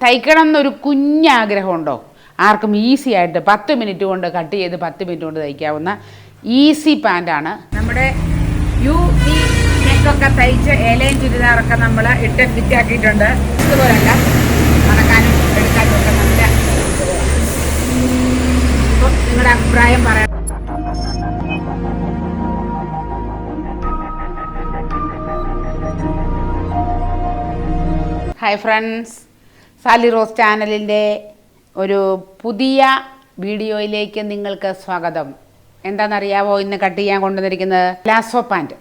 തയ്ക്കണം എന്നൊരു കുഞ്ഞാഗ്രഹമുണ്ടോ? ആർക്കും ഈസി ആയിട്ട് പത്ത് മിനിറ്റ് കൊണ്ട് കട്ട് ചെയ്ത് പത്ത് മിനിറ്റ് കൊണ്ട് തയ്ക്കാവുന്ന ഈസി പാന്റാണ് നമ്മുടെ യു വി നെക്കൊക്കെ തയ്ച്ച് ഏലയും ചുരിദാറൊക്കെ നമ്മൾ ഇട്ട് ഫിറ്റാക്കിയിട്ടുണ്ട് ഇതുപോലല്ല. നടക്കാനും എടുക്കാനും ഒക്കെ നല്ല അപ്പം നിങ്ങളുടെ അഭിപ്രായം പറയാം ഹായ് ഫ്രണ്ട്സ് സാലി റോസ് ചാനലിന്റെ ഒരു പുതിയ വീഡിയോയിലേക്ക് നിങ്ങൾക്ക് സ്വാഗതം. എന്താണെന്നറിയാവോ? ഇന്ന് കട്ട് ചെയ്യാൻ കൊണ്ടുവന്നിരിക്കുന്നത് ലാസോ പാന്റ്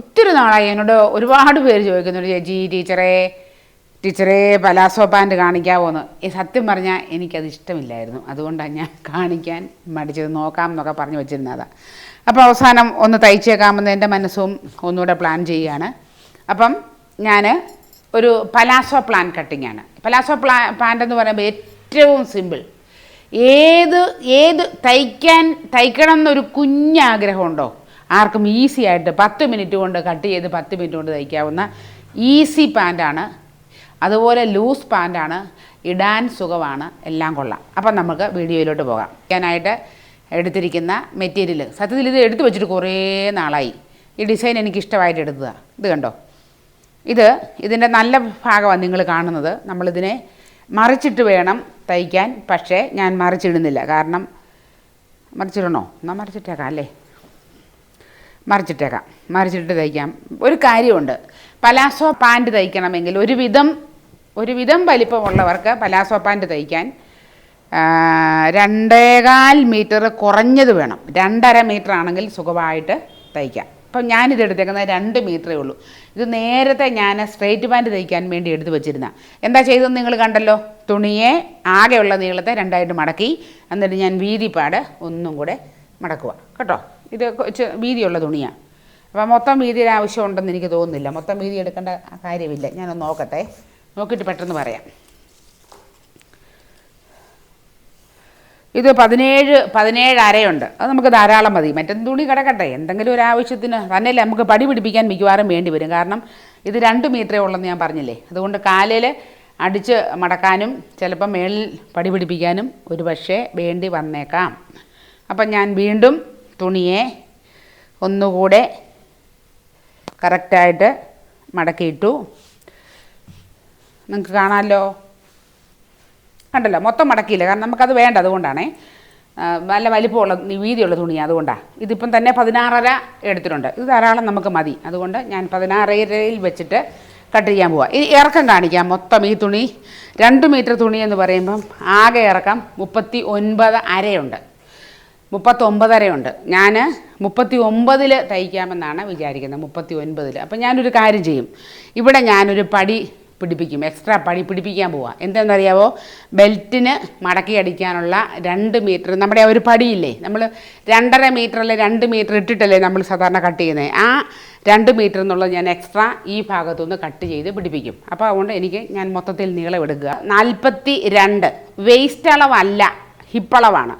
ഒത്തിരി നാളായി എന്നോട് ഒരുപാട് പേര് ചോദിക്കുന്നുണ്ട് ചേച്ചി ടീച്ചറെ ടീച്ചറെ പലാസോ പാന്റ് കാണിക്കാവോന്ന്? ഈ സത്യം പറഞ്ഞാൽ എനിക്കത് ഇഷ്ടമില്ലായിരുന്നു. അതുകൊണ്ടാണ് ഞാൻ കാണിക്കാൻ മടിച്ചത് നോക്കാം എന്നൊക്കെ പറഞ്ഞു വെച്ചിരുന്നതാണ് അപ്പോൾ അവസാനം ഒന്ന് തയ്ച്ചേക്കാമെന്ന് എന്റെ മനസ്സും ഒന്നുകൂടെ പ്ലാൻ ചെയ്യുകയാണ്. അപ്പം ഞാൻ ഒരു പലാസോ പ്ലാൻ കട്ടിംഗ് ആണ്. പലാസോ പ്ലാ പ്ലാന്റ് എന്ന് പറയുമ്പോൾ ഏറ്റവും സിമ്പിൾ ഏത് ഏത് തയ്ക്കാൻ തയ്ക്കണം എന്നൊരു കുഞ്ഞാഗ്രഹമുണ്ടോ? ആർക്കും ഈസി ആയിട്ട് പത്ത് മിനിറ്റ് കൊണ്ട് കട്ട് ചെയ്ത് പത്ത് മിനിറ്റ് കൊണ്ട് തയ്ക്കാവുന്ന ഈസി പാന്റാണ് അതുപോലെ ലൂസ് പാന്റാണ് ഇടാൻ സുഖമാണ്. എല്ലാം കൊള്ളാം. അപ്പം നമുക്ക് വീഡിയോയിലോട്ട് പോകാം. ഞാനായിട്ട് എടുത്തിരിക്കുന്ന മെറ്റീരിയൽ സത്യത്തിൽ ഇത് എടുത്തു വെച്ചിട്ട് കുറേ നാളായി. ഈ ഡിസൈൻ എനിക്ക് ഇഷ്ടമായിട്ട് എടുത്തതാണ് ഇത് കണ്ടോ? ഇത് ഇതിന്റെ നല്ല ഭാഗമാണ് നിങ്ങൾ കാണുന്നത്. നമ്മളിതിനെ മറിച്ചിട്ട് വേണം തയ്ക്കാൻ. പക്ഷേ ഞാൻ മറിച്ചിടുന്നില്ല. കാരണം മറിച്ചിടണോ? എന്നാൽ മറിച്ചിട്ടേക്കാം അല്ലേ? മറിച്ചിട്ടേക്കാം. മറിച്ചിട്ട് തയ്ക്കാം. ഒരു കാര്യമുണ്ട്. പലാസോ പാന്റ് തയ്ക്കണമെങ്കിൽ ഒരുവിധം ഒരുവിധം വലിപ്പമുള്ളവർക്ക് പലാസോ പാന്റ് തയ്ക്കാൻ രണ്ടേകാൽ മീറ്റർ കുറഞ്ഞത് വേണം. രണ്ടര മീറ്റർ ആണെങ്കിൽ സുഖമായിട്ട് തയ്ക്കാം. അപ്പം ഞാനിത് എടുത്തേക്കുന്നത് രണ്ട് മീറ്ററേ ഉള്ളൂ. ഇത് നേരത്തെ ഞാൻ സ്ട്രെയിറ്റ് പാന്റ് തയ്ക്കാൻ വേണ്ടി എടുത്തു വെച്ചിരുന്ന. എന്താ ചെയ്തതെന്ന് നിങ്ങൾ കണ്ടല്ലോ? തുണിയെ ആകെയുള്ള നീളത്തെ രണ്ടായിട്ട് മടക്കി. എന്നിട്ട് ഞാൻ വീതിപ്പാട് ഒന്നും കൂടെ മടക്കുക. കേട്ടോ? ഇത് വീതിയുള്ള തുണിയാണ് അപ്പോൾ മൊത്തം വീതിയുടെ ആവശ്യമുണ്ടെന്ന് എനിക്ക് തോന്നുന്നില്ല. മൊത്തം വീതി എടുക്കേണ്ട കാര്യമില്ല. ഞാനൊന്ന് നോക്കട്ടെ. നോക്കിയിട്ട് പെട്ടെന്ന് പറയാം. ഇത് പതിനേഴ് പതിനേഴ് അരയുണ്ട് അത് നമുക്ക് ധാരാളം മതി. മറ്റേ തുണി കിടക്കട്ടെ. എന്തെങ്കിലും ഒരു ആവശ്യത്തിന് തന്നെയല്ലേ നമുക്ക് പടി പിടിപ്പിക്കാൻ മിക്കവാറും വേണ്ടി വരും. കാരണം ഇത് രണ്ട് മീറ്ററേ ഉള്ളെന്ന് ഞാൻ പറഞ്ഞില്ലേ. അതുകൊണ്ട് കാലിൽ അടിച്ച് മടക്കാനും ചിലപ്പം മേളിൽ പടി പിടിപ്പിക്കാനും ഒരു പക്ഷേ വേണ്ടി വന്നേക്കാം. അപ്പം ഞാൻ വീണ്ടും തുണിയെ ഒന്നുകൂടെ കറക്റ്റായിട്ട് മടക്കിയിട്ടു. നിങ്ങൾക്ക് കാണാമല്ലോ. കണ്ടല്ലോ? മൊത്തം മടക്കിയില്ല? കാരണം നമുക്കത് വേണ്ട അതുകൊണ്ടാണേ. നല്ല വലിപ്പമുള്ള വീതിയുള്ള തുണിയാണ് അതുകൊണ്ടാണ് ഇതിപ്പം തന്നെ പതിനാറര എടുത്തിട്ടുണ്ട്. ഇത് ധാരാളം നമുക്ക് മതി. അതുകൊണ്ട് ഞാൻ പതിനാറരയിൽ വെച്ചിട്ട് കട്ട് ചെയ്യാൻ പോവാം. ഇനി ഇറക്കം കാണിക്കാം. മൊത്തം ഈ തുണി രണ്ട് മീറ്റർ തുണി എന്ന് പറയുമ്പം ആകെ ഇറക്കം മുപ്പത്തി ഒൻപത് അരയുണ്ട്. മുപ്പത്തൊമ്പതരയുണ്ട്. ഞാൻ മുപ്പത്തി ഒമ്പതിൽ തയ്ക്കാമെന്നാണ് വിചാരിക്കുന്നത്. മുപ്പത്തി ഒൻപതിൽ അപ്പം ഞാനൊരു കാര്യം ചെയ്യും. ഇവിടെ ഞാനൊരു പടി പിടിപ്പിക്കും. എക്സ്ട്രാ പണി പിടിപ്പിക്കാൻ പോവാം. എന്താണെന്നറിയാവോ? ബെൽറ്റിന് മടക്കി അടിക്കാനുള്ള രണ്ട് മീറ്റർ നമ്മുടെ ആ ഒരു പടിയില്ലേ? നമ്മൾ രണ്ടര മീറ്ററിൽ രണ്ട് മീറ്റർ ഇട്ടിട്ടല്ലേ നമ്മൾ സാധാരണ കട്ട് ചെയ്യുന്നത് ആ രണ്ട് മീറ്റർ എന്നുള്ളത് ഞാൻ എക്സ്ട്രാ ഈ ഭാഗത്തുനിന്ന് കട്ട് ചെയ്ത് പിടിപ്പിക്കും. അപ്പോൾ അതുകൊണ്ട് എനിക്ക് ഞാൻ മൊത്തത്തിൽ നീളം എടുക്കുക. നാൽപ്പത്തി രണ്ട് വേസ്റ്റ് അളവല്ല ഹിപ്പളവാണ്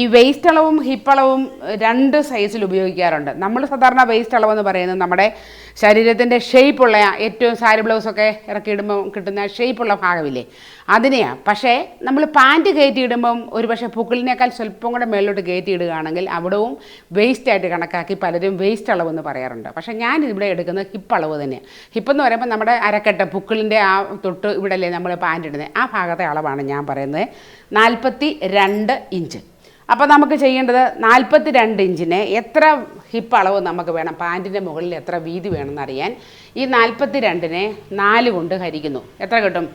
ഈ വേസ്റ്റ് അളവും ഹിപ്പ് അളവും രണ്ട് സൈസിൽ ഉപയോഗിക്കാറുണ്ട്. നമ്മൾ സാധാരണ വേസ്റ്റ് അളവെന്ന് പറയുന്നത് നമ്മുടെ ശരീരത്തിന്റെ ഷേപ്പുള്ള ഏറ്റവും സാരി ബ്ലൗസൊക്കെ ഇറക്കിയിടുമ്പോൾ കിട്ടുന്ന ഷേപ്പുള്ള ഭാഗമില്ലേ? അതിനെയാണ് പക്ഷേ നമ്മൾ പാന്റ് കയറ്റിയിടുമ്പം ഒരു പക്ഷേ പുക്കിളിനേക്കാൾ സ്വല്പം കൂടെ മേളിലോട്ട് കയറ്റിയിടുകയാണെങ്കിൽ അവിടവും വേസ്റ്റ് ആയിട്ട് കണക്കാക്കി പലരും വേസ്റ്റ് അളവെന്ന് പറയാറുണ്ട്. പക്ഷേ ഞാൻ ഇവിടെ എടുക്കുന്നത് ഹിപ്പ് അളവ് തന്നെയാണ് ഹിപ്പ് എന്ന് പറയുമ്പോൾ നമ്മുടെ അരക്കെട്ട പുക്കിളിന്റെ ആ തൊട്ട് ഇവിടെയല്ലേ നമ്മൾ പാന്റ് ഇടുന്നത്. ആ ഭാഗത്തെ അളവാണ് ഞാൻ പറയുന്നത്. നാൽപ്പത്തി ഇഞ്ച് അപ്പോൾ നമുക്ക് ചെയ്യേണ്ടത് നാൽപ്പത്തി രണ്ട് ഇഞ്ചിന് എത്ര ഹിപ്പ് അളവ് നമുക്ക് വേണം? പാന്റിന്റെ മുകളിൽ എത്ര വീതി വേണമെന്ന് അറിയാൻ. ഈ നാൽപ്പത്തി രണ്ടിനെ നാല് കൊണ്ട് ഹരിക്കുന്നു. എത്ര കിട്ടും?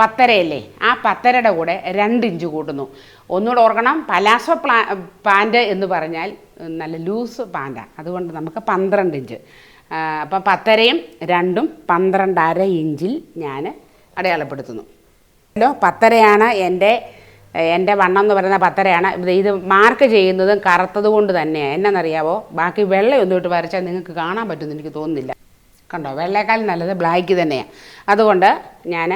പത്തരയല്ലേ? ആ പത്തരയുടെ കൂടെ രണ്ട് ഇഞ്ച് കൂട്ടുന്നു. ഒന്നുകൂടെ ഓർക്കണം പലാസോ പ്ലാ പാന്റ് എന്ന് പറഞ്ഞാൽ നല്ല ലൂസ് പാന്റാണ് അതുകൊണ്ട് നമുക്ക് പന്ത്രണ്ട് ഇഞ്ച്. അപ്പം പത്തരയും രണ്ടും പന്ത്രണ്ടര ഇഞ്ചിൽ ഞാൻ അടയാളപ്പെടുത്തുന്നു. ഹലോ പത്തരയാണ് എന്റെ എന്റെ വണ്ണം എന്ന് പറയുന്ന പത്തരയാണ്. ഇത് മാർക്ക് ചെയ്യുന്നതും കറുത്തത് കൊണ്ട് തന്നെയാണ് എന്നാണെന്നറിയാവോ ബാക്കി വെള്ളയൊന്നും ഇട്ട് വരച്ചാൽ നിങ്ങൾക്ക് കാണാൻ പറ്റുമെന്ന് എനിക്ക് തോന്നുന്നില്ല. കണ്ടോ? വെള്ളയേക്കാൾ നല്ലത് ബ്ലാക്ക് തന്നെയാണ് അതുകൊണ്ട് ഞാൻ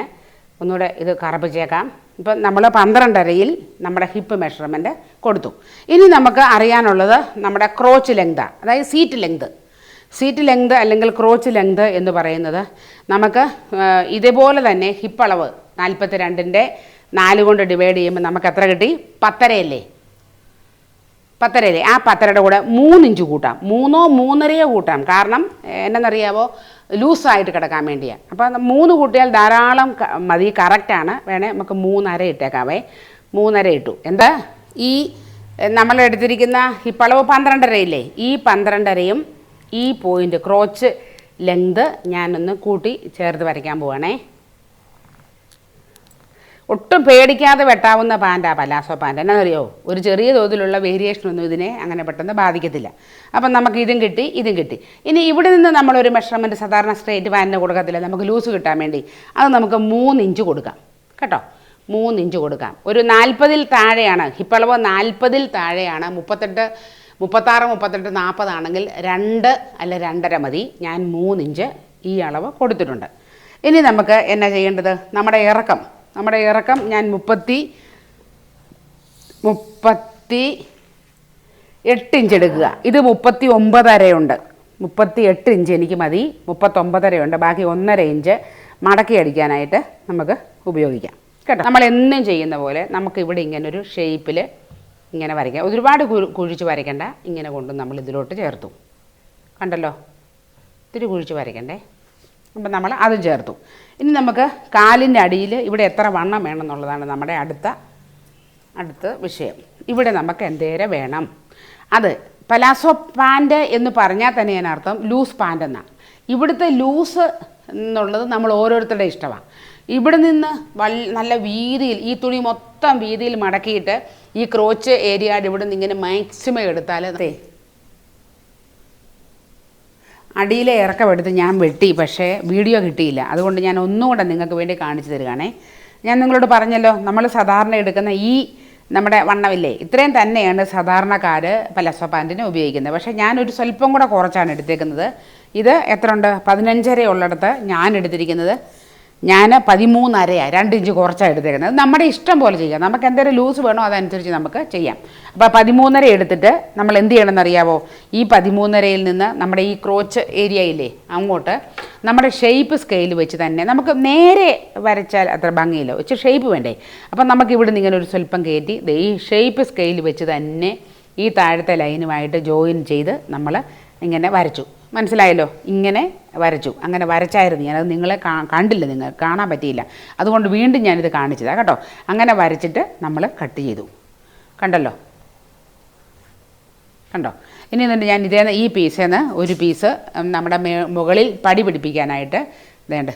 ഒന്നുകൂടെ ഇത് കറപ്പിച്ചേക്കാം. ഇപ്പം നമ്മൾ പന്ത്രണ്ടരയിൽ നമ്മുടെ ഹിപ്പ് മെഷർമെന്റ് കൊടുത്തു. ഇനി നമുക്ക് അറിയാനുള്ളത് നമ്മുടെ ക്രോച്ച് ലെങ്താണ് അതായത് സീറ്റ് ലെങ്ത് സീറ്റ് ലെങ്ത് അല്ലെങ്കിൽ ക്രോച്ച് ലെങ്ത് എന്ന് പറയുന്നത് നമുക്ക് ഇതേപോലെ തന്നെ ഹിപ്പ് അളവ് നാൽപ്പത്തി രണ്ടിന്റെ നാല് കൊണ്ട് ഡിവൈഡ് ചെയ്യുമ്പോൾ നമുക്ക് എത്ര കിട്ടി? പത്തരയല്ലേ? പത്തരയല്ലേ? ആ പത്തരയുടെ കൂടെ മൂന്നിഞ്ച് കൂട്ടാം. മൂന്നോ മൂന്നരയോ കൂട്ടാം. കാരണം എന്നറിയാവോ ലൂസായിട്ട് കിടക്കാൻ വേണ്ടിയാണ് അപ്പോൾ മൂന്ന് കൂട്ടിയാൽ ധാരാളം മതി. കറക്റ്റാണ് വേണേൽ നമുക്ക് മൂന്നര ഇട്ടേക്കാവേ. മൂന്നര ഇട്ടു. എന്താ? ഈ നമ്മൾ എടുത്തിരിക്കുന്ന ഈ പളവ് പന്ത്രണ്ടരയില്ലേ? ഈ പന്ത്രണ്ടരയും ഈ പോയിന്റ് ക്രോച്ച് ലെങ്ത് ഞാനൊന്ന് കൂട്ടി ചേർത്ത് വരയ്ക്കാൻ പോവാണേ. ഒട്ടും പേടിക്കാതെ വെട്ടാവുന്ന പാന്റാ പലാസോ പാന്റ് എന്നറിയോ ഒരു ചെറിയ തോതിലുള്ള വേരിയേഷനൊന്നും ഇതിനെ അങ്ങനെ പെട്ടെന്ന് ബാധിക്കത്തില്ല. അപ്പം നമുക്ക് ഇതും കിട്ടി ഇതും കിട്ടി. ഇനി ഇവിടെ നിന്ന് നമ്മളൊരു മെഷർമെന്റ് സാധാരണ സ്ട്രേറ്റ് പാന്റിന് കൊടുക്കത്തില്ല. നമുക്ക് ലൂസ് കിട്ടാൻ വേണ്ടി. അത് നമുക്ക് മൂന്ന് ഇഞ്ച് കൊടുക്കാം. കേട്ടോ? മൂന്ന് ഇഞ്ച് കൊടുക്കാം. ഒരു നാൽപ്പതിൽ താഴെയാണ് ഹിപ്പളവ് നാൽപ്പതിൽ താഴെയാണ് മുപ്പത്തെട്ട് മുപ്പത്താറ് മുപ്പത്തെട്ട് നാൽപ്പതാണെങ്കിൽ രണ്ട് അല്ല രണ്ടര മതി. ഞാൻ മൂന്നിഞ്ച് ഈ അളവ് കൊടുത്തിട്ടുണ്ട്. ഇനി നമുക്ക് എന്നാ ചെയ്യേണ്ടത്? നമ്മുടെ ഇറക്കം. നമ്മുടെ ഇറക്കം ഞാൻ മുപ്പത്തി മുപ്പത്തി എട്ട് ഇഞ്ച് എടുക്കുക. ഇത് മുപ്പത്തി ഒമ്പതരയുണ്ട്. മുപ്പത്തി എട്ട് ഇഞ്ച് എനിക്ക് മതി. മുപ്പത്തൊമ്പതരയുണ്ട്. ബാക്കി ഒന്നര ഇഞ്ച് മടക്കി അടിക്കാനായിട്ട് നമുക്ക് ഉപയോഗിക്കാം. കേട്ടോ? നമ്മൾ എന്നും ചെയ്യുന്ന പോലെ നമുക്ക് ഇവിടെ ഇങ്ങനെ ഒരു ഷേപ്പിൽ ഇങ്ങനെ വരയ്ക്കാം. ഒരുപാട് കുഴിച്ച് വരയ്ക്കണ്ട. ഇങ്ങനെ കൊണ്ട് നമ്മൾ ഇതിലോട്ട് ചേർത്തു. കണ്ടല്ലോ? ഇത്തിരി കുഴിച്ച് വരയ്ക്കണ്ടേ? അപ്പം നമ്മൾ അതും ചേർത്തു. ഇനി നമുക്ക് കാലിന്റെ അടിയിൽ ഇവിടെ എത്ര വണ്ണം വേണം എന്നുള്ളതാണ് നമ്മുടെ അടുത്ത അടുത്ത വിഷയം. ഇവിടെ നമുക്ക് എന്തേരെ വേണം? അത് പലാസോ പാന്റ് എന്ന് പറഞ്ഞാൽ തന്നെ അതിനർത്ഥം ലൂസ് പാന്റ് എന്നാണ്. ഇവിടുത്തെ ലൂസ് എന്നുള്ളത് നമ്മൾ ഓരോരുത്തരുടെ ഇഷ്ടമാണ്. ഇവിടെ നിന്ന് വൽ നല്ല വീതിയിൽ ഈ തുണി മൊത്തം വീതിയിൽ മടക്കിയിട്ട് ഈ ക്രോച്ച് ഏരിയയുടെ ഇവിടെ നിന്ന് ഇങ്ങനെ മാക്സിമം എടുത്താൽ അടിയിലെ ഇറക്കം എടുത്ത് ഞാൻ വെട്ടി പക്ഷേ വീഡിയോ കിട്ടിയില്ല. അതുകൊണ്ട് ഞാൻ ഒന്നുകൂടെ നിങ്ങൾക്ക് വേണ്ടി കാണിച്ചു തരികയാണേ. ഞാൻ നിങ്ങളോട് പറഞ്ഞല്ലോ നമ്മൾ സാധാരണ എടുക്കുന്ന ഈ നമ്മുടെ വണ്ണമില്ലേ ഇത്രയും തന്നെയാണ് സാധാരണക്കാർ പലസ പാന്റിന് ഉപയോഗിക്കുന്നത്. പക്ഷേ ഞാനൊരു സ്വല്പം കൂടെ കുറച്ചാണ് എടുത്തേക്കുന്നത്. ഇത് എത്ര ഉണ്ട് പതിനഞ്ചര ഉള്ളിടത്ത് ഞാൻ എടുത്തിരിക്കുന്നത്. ഞാൻ പതിമൂന്നരയാണ് രണ്ട് ഇഞ്ച് കുറച്ചാണ് എടുത്തേക്കുന്നത്. നമ്മുടെ ഇഷ്ടം പോലെ ചെയ്യാം. നമുക്ക് എന്തെങ്കിലും ലൂസ് വേണോ അതനുസരിച്ച് നമുക്ക് ചെയ്യാം. അപ്പോൾ പതിമൂന്നര എടുത്തിട്ട് നമ്മൾ എന്ത് ചെയ്യണമെന്ന് അറിയാവോ? ഈ പതിമൂന്നരയിൽ നിന്ന് നമ്മുടെ ഈ ക്രോച്ച് ഏരിയയില്ലേ അങ്ങോട്ട് നമ്മുടെ ഷേപ്പ് സ്കെയിൽ വെച്ച് തന്നെ നമുക്ക് നേരെ വരച്ചാൽ അത്ര ഭംഗിയില്ല. വെച്ച് ഷേപ്പ് വേണ്ടേ? അപ്പം നമുക്ക് ഇവിടെ നിന്ന് ഇങ്ങനെ ഒരു സ്വല്പം കയറ്റി ഈ ഷേപ്പ് സ്കെയിൽ വെച്ച് തന്നെ ഈ താഴത്തെ ലൈനുമായിട്ട് ജോയിൻ ചെയ്ത് നമ്മൾ ഇങ്ങനെ വരച്ചു. മനസ്സിലായല്ലോ? ഇങ്ങനെ വരച്ചു. അങ്ങനെ വരച്ചായിരുന്നു ഞാനത് നിങ്ങളെ കണ്ടില്ല നിങ്ങൾ. കാണാൻ പറ്റിയില്ല. അതുകൊണ്ട് വീണ്ടും ഞാനിത് കാണിച്ചതാണ് കേട്ടോ. അങ്ങനെ വരച്ചിട്ട് നമ്മൾ കട്ട് ചെയ്തു. കണ്ടല്ലോ? കണ്ടോ? ഇനി എന്നിട്ട് ഞാൻ ഇതേ ഈ പീസിൽ നിന്ന് ഒരു പീസ് നമ്മുടെ മുകളിൽ പടി പിടിപ്പിക്കാനായിട്ട് വേണ്ട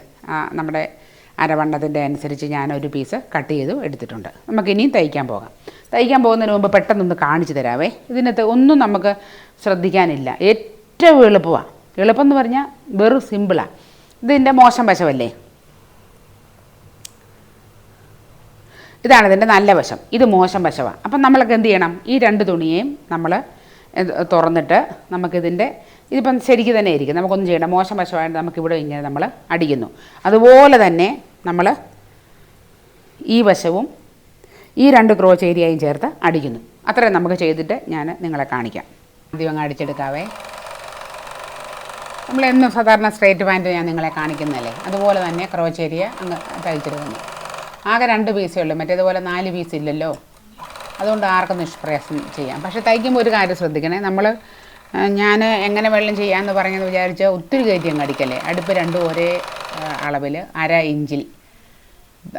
നമ്മുടെ അരവണ്ണത്തിന്റെ അനുസരിച്ച് ഞാൻ ഒരു പീസ് കട്ട് ചെയ്തു എടുത്തിട്ടുണ്ട്. നമുക്ക് ഇനിയും തയ്ക്കാൻ പോകാം. തയ്ക്കാൻ പോകുന്നതിന് മുമ്പ് പെട്ടെന്നൊന്ന് കാണിച്ചു തരാവേ. ഇതിനകത്ത് ഒന്നും നമുക്ക് ശ്രദ്ധിക്കാനില്ല. ഏറ്റവും എളുപ്പമാണ് എളുപ്പം എന്ന് പറഞ്ഞാൽ വെറും സിമ്പിളാണ് ഇതിന്റെ മോശം വശമല്ലേ? ഇതാണ് ഇതിന്റെ നല്ല വശം. ഇത് മോശം വശമാണ് അപ്പം നമ്മളൊക്കെ എന്ത് ചെയ്യണം? ഈ രണ്ട് തുണിയെയും നമ്മൾ തുറന്നിട്ട് നമുക്കിതിന്റെ ഇതിപ്പം ശരിക്ക് തന്നെ ഇരിക്കും. നമുക്കൊന്നും ചെയ്യണം മോശം വശമായിട്ട് നമുക്കിവിടെ ഇങ്ങനെ നമ്മൾ അടിക്കുന്നു. അതുപോലെ തന്നെ നമ്മൾ ഈ വശവും ഈ രണ്ട് ക്രോച്ച് ഏരിയയും ചേർത്ത് അടിക്കുന്നു. അത്രയും നമുക്ക് ചെയ്തിട്ട് ഞാൻ നിങ്ങളെ കാണിക്കാം. ആദ്യം അങ്ങ് അടിച്ചെടുക്കാവേ നമ്മളെന്നും സാധാരണ സ്ട്രേറ്റ് പാന്റ് ഞാൻ നിങ്ങളെ കാണിക്കുന്നതല്ലേ? അതുപോലെ തന്നെ ക്രോച്ചേരിയ അങ്ങ് തയ്ച്ചെടുക്കുന്നു ആകെ രണ്ട് പീസേ ഉള്ളൂ. മറ്റേതുപോലെ നാല് പീസ് ഇല്ലല്ലോ. അതുകൊണ്ട് ആർക്കും നിഷ്പ്രയാസം ചെയ്യാം. പക്ഷേ തയ്ക്കുമ്പോൾ ഒരു കാര്യം ശ്രദ്ധിക്കണേ. നമ്മൾ ഞാൻ എങ്ങനെ വെള്ളം ചെയ്യാമെന്ന് പറഞ്ഞെന്ന് വിചാരിച്ച് ഒത്തിരി കയറ്റി അങ്ങ് അടിക്കല്ലേ? അടുപ്പ് രണ്ടും ഒരേ അളവിൽ അര ഇഞ്ചിൽ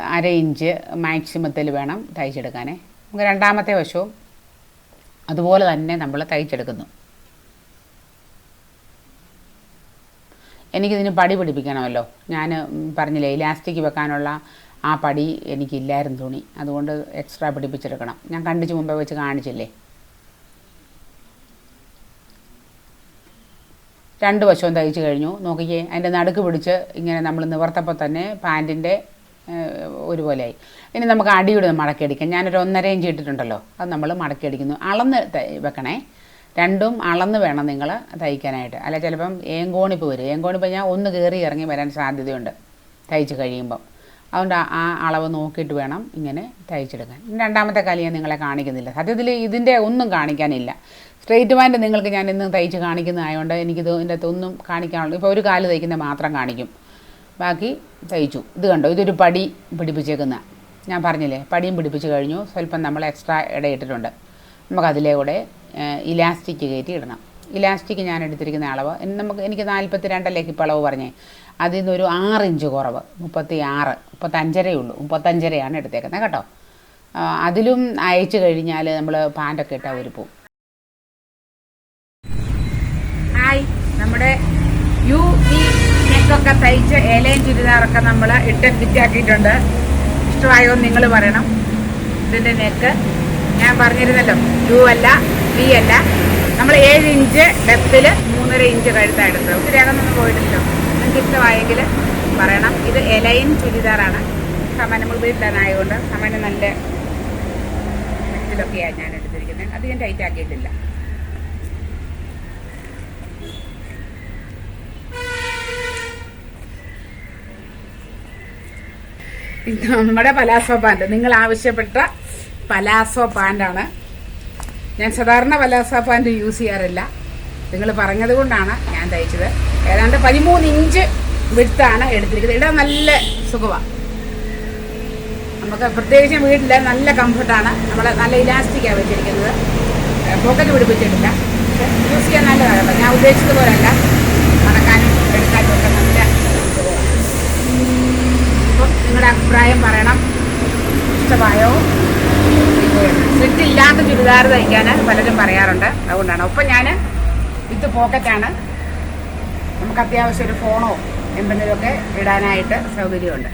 അര ഇഞ്ച് മാക്സിമത്തിൽ വേണം തയ്ച്ചെടുക്കാനേ. നമുക്ക് രണ്ടാമത്തെ വശവും അതുപോലെ തന്നെ നമ്മൾ തയ്ച്ചെടുക്കുന്നു. എനിക്കിതിന് പടി പിടിപ്പിക്കണമല്ലോ ഞാൻ പറഞ്ഞില്ലേ ഇലാസ്റ്റിക് വെക്കാനുള്ള ആ പടി എനിക്കില്ലായിരുന്നു തുണി. അതുകൊണ്ട് എക്സ്ട്രാ പിടിപ്പിച്ചെടുക്കണം. ഞാൻ കണ്ടിച്ച് മുമ്പേ വെച്ച് കാണിച്ചില്ലേ? രണ്ട് വശവും തയ്ച്ച് കഴിഞ്ഞു. നോക്കിക്കേ അതിന്റെ നടുക്ക് പിടിച്ച് ഇങ്ങനെ നമ്മൾ നിവർത്തപ്പോൾ തന്നെ പാന്റിന്റെ ഒരുപോലെയായി ഇനി നമുക്ക് അടിയുടെ മടക്കിയടിക്കാം ഞാനൊരു ഒന്നര ഇഞ്ച് ഇട്ടിട്ടുണ്ടല്ലോ. അത് നമ്മൾ മടക്കിയടിക്കുന്നു അളന്ന് വെക്കണേ. രണ്ടും അളന്ന് വേണം നിങ്ങൾ തയ്ക്കാനായിട്ട്. അല്ല ചിലപ്പം ഏങ്കോണിപ്പ് വരും. ഏങ്കോണിപ്പ് ഞാൻ ഒന്ന് കയറി ഇറങ്ങി വരാൻ സാധ്യതയുണ്ട് തയ്ച്ച് കഴിയുമ്പം. അതുകൊണ്ട് ആ- അളവ് നോക്കിയിട്ട് വേണം ഇങ്ങനെ തയ്ച്ചെടുക്കാൻ. രണ്ടാമത്തെ കാലി ഞാൻ നിങ്ങളെ കാണിക്കുന്നില്ല. സത്യത്തിൽ ഇതിന്റെ ഒന്നും കാണിക്കാനില്ല. സ്ട്രെയിറ്റ് പാന്റ് നിങ്ങൾക്ക് ഞാൻ ഇന്ന് തയ്ച്ച് കാണിക്കുന്നതായതുകൊണ്ട് എനിക്കിത് ഇതിന്റെ അകത്ത് ഒന്നും കാണിക്കാനുള്ളൂ ഇപ്പോൾ ഒരു കാൽ തയ്ക്കുന്ന മാത്രം കാണിക്കും. ബാക്കി തയ്ച്ചു. ഇത് കണ്ടോ? ഇതൊരു പടി പിടിപ്പിച്ചേക്കുന്ന. ഞാൻ പറഞ്ഞില്ലേ? പടിയും പിടിപ്പിച്ച് കഴിഞ്ഞു. സ്വല്പം നമ്മൾ എക്സ്ട്രാ ഇടയിട്ടിട്ടുണ്ട്. നമുക്കതിലേ കൂടെ ഇലാസ്റ്റിക് കയറ്റി ഇടണം. ഇലാസ്റ്റിക് ഞാൻ എടുത്തിരിക്കുന്ന അളവ് നമുക്ക് എനിക്ക് നാൽപ്പത്തി രണ്ടല്ലേ ഇപ്പോൾ അളവ് പറഞ്ഞേ? അതിൽ നിന്നൊരു ആറ് ഇഞ്ച് കുറവ് മുപ്പത്തി ആറ് മുപ്പത്തഞ്ചരയേ ഉള്ളൂ മുപ്പത്തഞ്ചരയാണ് എടുത്തേക്കുന്നത് കേട്ടോ. അതിലും അയച്ചു കഴിഞ്ഞാൽ നമ്മൾ പാന്റൊക്കെ ഇട്ടാൽ ഒരു പോവും ഹായ് നമ്മുടെ യു വി നെക്കൊക്കെ തയ്ച്ച് ഏലയും ചുരിദാറൊക്കെ നമ്മൾ ഇട്ട് ഫിറ്റാക്കിയിട്ടുണ്ട്. ഇഷ്ടമായോ നിങ്ങൾ പറയണം. ഇതിന്റെ നെക്ക് ഞാൻ പറഞ്ഞിരുന്നല്ലോ യു അല്ല വി അല്ല. നമ്മൾ ഏഴ് ഇഞ്ച് ഡെപ്തിൽ മൂന്നര ഇഞ്ച് കഴുത്താണ് എടുത്തത്. ഒത്തിരി അകന്നൊന്നും പോയിട്ടില്ലല്ലോ നിങ്ങൾക്ക് ഇഷ്ടമായെങ്കിൽ പറയണം. ഇത് എലൈൻ ചുരിദാറാണ്. സാമാന്യം നമ്മൾ വീട്ടിലായതുകൊണ്ട് സാമാന്യം നല്ല ഇതിലൊക്കെയാണ് ഞാൻ എടുത്തിരിക്കുന്നത്. അധികം ടൈറ്റ് ആക്കിയിട്ടില്ല. നമ്മുടെ പലാസോ പാന്റ് നിങ്ങൾ ആവശ്യപ്പെട്ട പലാസോ പാന്റാണ് ഞാൻ സാധാരണ പലാസോ പാന്റ് യൂസ് ചെയ്യാറില്ല. നിങ്ങൾ പറഞ്ഞത് കൊണ്ടാണ് ഞാൻ തയ്ച്ചത്. ഏതാണ്ട് പതിമൂന്ന് ഇഞ്ച് വിടുത്താണ് എടുത്തിരിക്കുന്നത്. ഇടാൻ നല്ല സുഖമാണ് നമുക്ക് പ്രത്യേകിച്ച് വീട്ടിൽ നല്ല കംഫർട്ടാണ്. നമ്മൾ നല്ല ഇലാസ്റ്റിക്കാണ് വെച്ചിരിക്കുന്നത്. പോക്കറ്റ് പിടിപ്പിച്ചിട്ടില്ല. പക്ഷേ യൂസ് ചെയ്യാൻ നല്ലതാണ് ഞാൻ ഉദ്ദേശിച്ചതുപോലല്ല മടക്കാനും എടുക്കാനും ഒക്കെ നല്ല അപ്പം നിങ്ങളുടെ അഭിപ്രായം പറയണം. ഇഷ്ടമായോ? സ്ലിറ്റ് ഇല്ലാത്ത ചുരിദാർ തയ്ക്കാൻ പലരും പറയാറുണ്ട്. അതുകൊണ്ടാണ്. ഒപ്പം ഞാൻ വിത്ത് പോക്കറ്റാണ്. നമുക്ക് അത്യാവശ്യം ഒരു ഫോണോ എന്തെങ്കിലുമൊക്കെ ഇടാനായിട്ട് സൗകര്യമുണ്ട്.